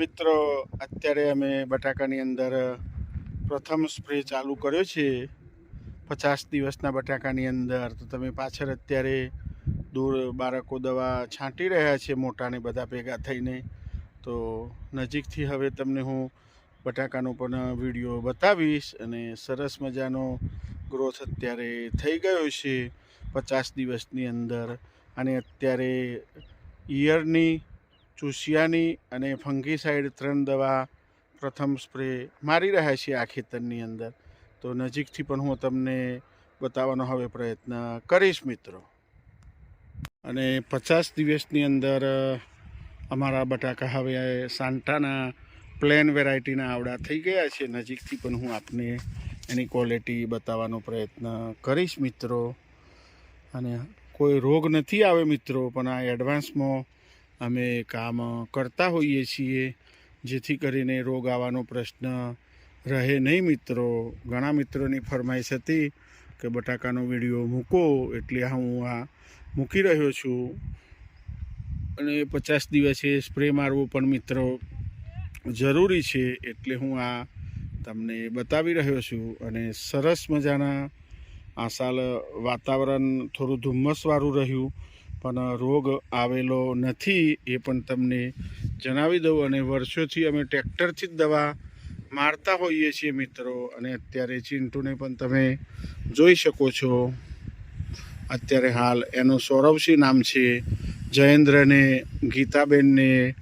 મિત્રો, અત્યારે અમે બટાકાની અંદર પ્રથમ સ્પ્રે ચાલુ કર્યો છે. પચાસ દિવસના બટાકાની અંદર. તો તમે પાછળ અત્યારે દૂર બાળકો દવા છાંટી રહ્યા છે, મોટાને બધા ભેગા થઈને. તો નજીકથી હવે તમને હું બટાકાનો પણ વીડિયો બતાવીશ અને સરસ મજાનો ગ્રોથ અત્યારે થઈ ગયો છે પચાસ દિવસની અંદર. અને અત્યારે ઈયળની ચૂસિયાની અને ફંગીસાઇડ ત્રણ દવા પ્રથમ સ્પ્રે મારી રહ્યા છીએ આ ખેતરની અંદર. તો નજીકથી પણ હું તમને બતાવવાનો હવે પ્રયત્ન કરીશ, મિત્રો. અને પચાસ દિવસની અંદર અમારા બટાકા હવે સાંટાના પ્લેન વેરાયટીના આવડા થઈ ગયા છે. નજીકથી પણ હું આપને એની ક્વોલિટી બતાવવાનો પ્રયત્ન કરીશ, મિત્રો. અને કોઈ રોગ નથી આવે, મિત્રો, પણ આ એડવાન્સમાં અમે કામ કરતા હોઈએ છીએ, જેથી કરીને રોગ આવવાનો પ્રશ્ન રહે નહીં મિત્રો. ઘણા મિત્રોની ફરમાઈશ હતી કે બટાકાનો વીડિયો મૂકો, એટલે હું આ મૂકી રહ્યો છું. અને પચાસ દિવસે સ્પ્રે મારવો પણ મિત્રો જરૂરી છે, એટલે હું આ તમને બતાવી રહ્યો છું. અને સરસ મજાના આ સાલ વાતાવરણ થોડું ધુમ્મસવાળું રહ્યું. પણ રોગ આવેલો નથી એ પણ તમને જણાવી દઉં અને વર્ષોથી અમે ટ્રેક્ટરથી જ દવા મારતા હોઈએ છીએ મિત્રો અને અત્યારે ચિંટુને પણ તમે જોઈ શકો છો. અત્યારે હાલ એનું સૌરવસિંહ નામ છે, જયેન્દ્રને, ગીતાબેનને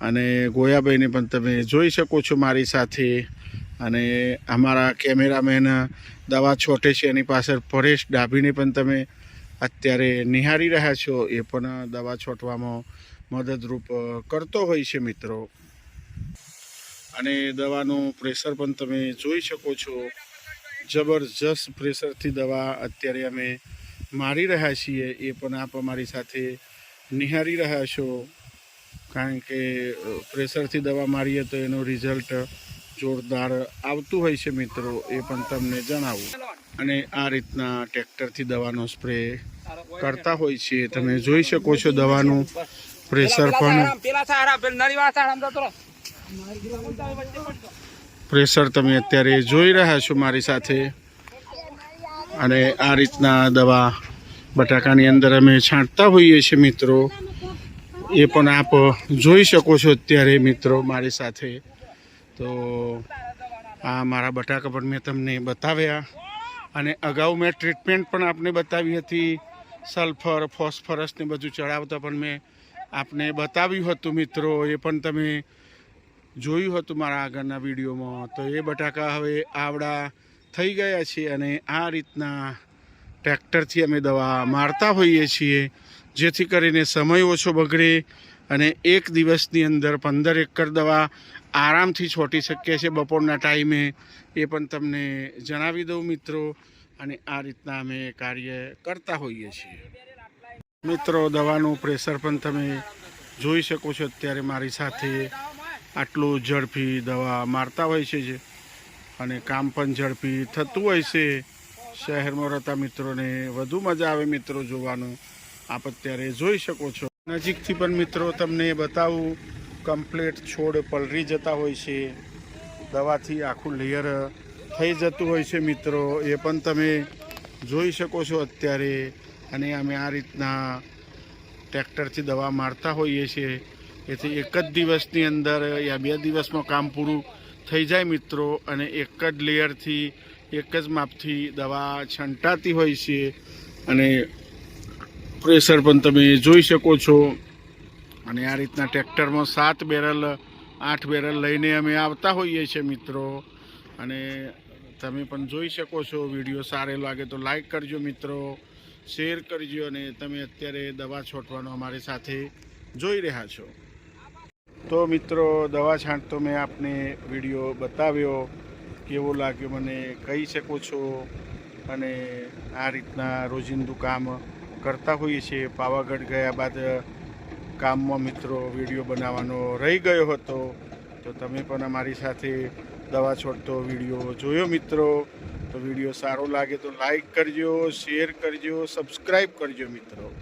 અને ગોયાબેનને પણ તમે જોઈ શકો છો મારી સાથે અને અમારા કેમેરામેન દવા છોટે છે એની પાછળ પરેશ ડાભીને પણ તમે અત્યારે નિહાળી રહ્યા છો એ પણ દવા છોટવામાં મદદરૂપ કરતો હોય છે મિત્રો. અને દવાનું પ્રેશર પણ તમે જોઈ શકો છો. જબરજસ્ત પ્રેશરથી દવા અત્યારે અમે મારી રહ્યા છીએ. એ પણ આપ અમારી સાથે નિહાળી રહ્યા છો. કારણ કે પ્રેશરથી દવા મારીએ તો એનું રિઝલ્ટ જોરદાર આવતું હોય છે મિત્રો. એ પણ તમને જણાવું. અને આ રીતના ટ્રેક્ટરથી દવાનો સ્પ્રે કરતા હોય છે. તમે જોઈ શકો છો દવાનું પ્રેશર પણ. પ્રેશર તમે અત્યારે જોઈ રહ્યા છો મારી સાથે. અને આ રીતના દવા બટાકાની અંદર અમે છાંટતા હોઈએ છીએ મિત્રો. એ પણ આપ જોઈ શકો છો અત્યારે મિત્રો મારી સાથે. તો આ મારા બટાકા પણ મેં તમને બતાવ્યા. અને અગાઉ મેં ટ્રીટમેન્ટ પણ આપને બતાવી હતી. સલ્ફર, ફોસ્ફરસ ને બધું ચડાવતા પણ મેં આપને બતાવ્યું હતું મિત્રો. એ પણ તમે જોયું હતું મારા આગળના વિડીયોમાં. તો એ બટાકા હવે આવડા થઈ ગયા છે અને આ રીતના ટ્રેક્ટરથી અમે દવા મારતા હોઈએ છીએ. જેથી કરીને સમય ઓછો બગડે અને એક દિવસની અંદર પંદર એકર દવા આરામથી છોટી શકીએ છીએ બપોરના ટાઈમે એ પણ તમને જણાવી દઉં મિત્રો. અને આ રીતના અમે કાર્ય કરતા હોઈએ છીએ. મિત્રો, દવાનું પ્રેશર પણ તમે જોઈ શકો છો. અત્યારે મારી સાથે આટલું ઝડપી દવા મારતા હોય છે જે. અને કામ પણ ઝડપી થતું હોય છે. શહેરમાં રહેતા મિત્રોને વધુ મજા આવે મિત્રો જોવાનું. આપ અત્યારે જોઈ શકો છો. નજીકથી પણ મિત્રો તમને બતાવું કમ્પ્લેટ છોડ પલરી જતા હોય છે. દવાથી આખું લેયર થઈ જતું હોય છે મિત્રો. એ પણ તમે જોઈ શકો છો અત્યારે. અને અમે આ રીતના ટ્રેક્ટરથી દવા મારતા હોઈએ છીએ. એથી એક જ દિવસની અંદર યા બે દિવસમાં કામ પૂરું થઈ જાય મિત્રો. અને એક જ લેયરથી એક જ માપથી દવા છંટાતી હોય છે. અને પ્રેશર પણ તમે જોઈ શકો છો. અને આ રીતના ટ્રેક્ટરમાં સાત બેરલ, આઠ બેરલ લઈને અમે આવતા હોઈએ છીએ મિત્રો. અને તમે પણ જોઈ શકો છો, વીડિયો સારો લાગે તો લાઈક કરજો મિત્રો. શેર કરજો અને તમે અત્યારે દવા છોટવાનો અમારી સાથે જોઈ રહ્યા છો. તો મિત્રો, દવા છાંટતો મેં આપને વીડિયો બતાવ્યો. કેવો લાગ્યો મને કહી શકો છો. અને આ રીતના રોજિંદુ કામ કરતા હોઈએ છીએ. પાવાગઢ ગયા બાદ કામમાં મિત્રો વીડિયો બનાવવાનો રહી ગયો હતો. તો તમે પણ અમારી સાથે દવા છોડતો વીડિયો જોયો મિત્રો. તો વીડિયો સારો લાગે તો લાઈક કરજો, શેર કરજો, સબસ્ક્રાઈબ કરજો મિત્રો.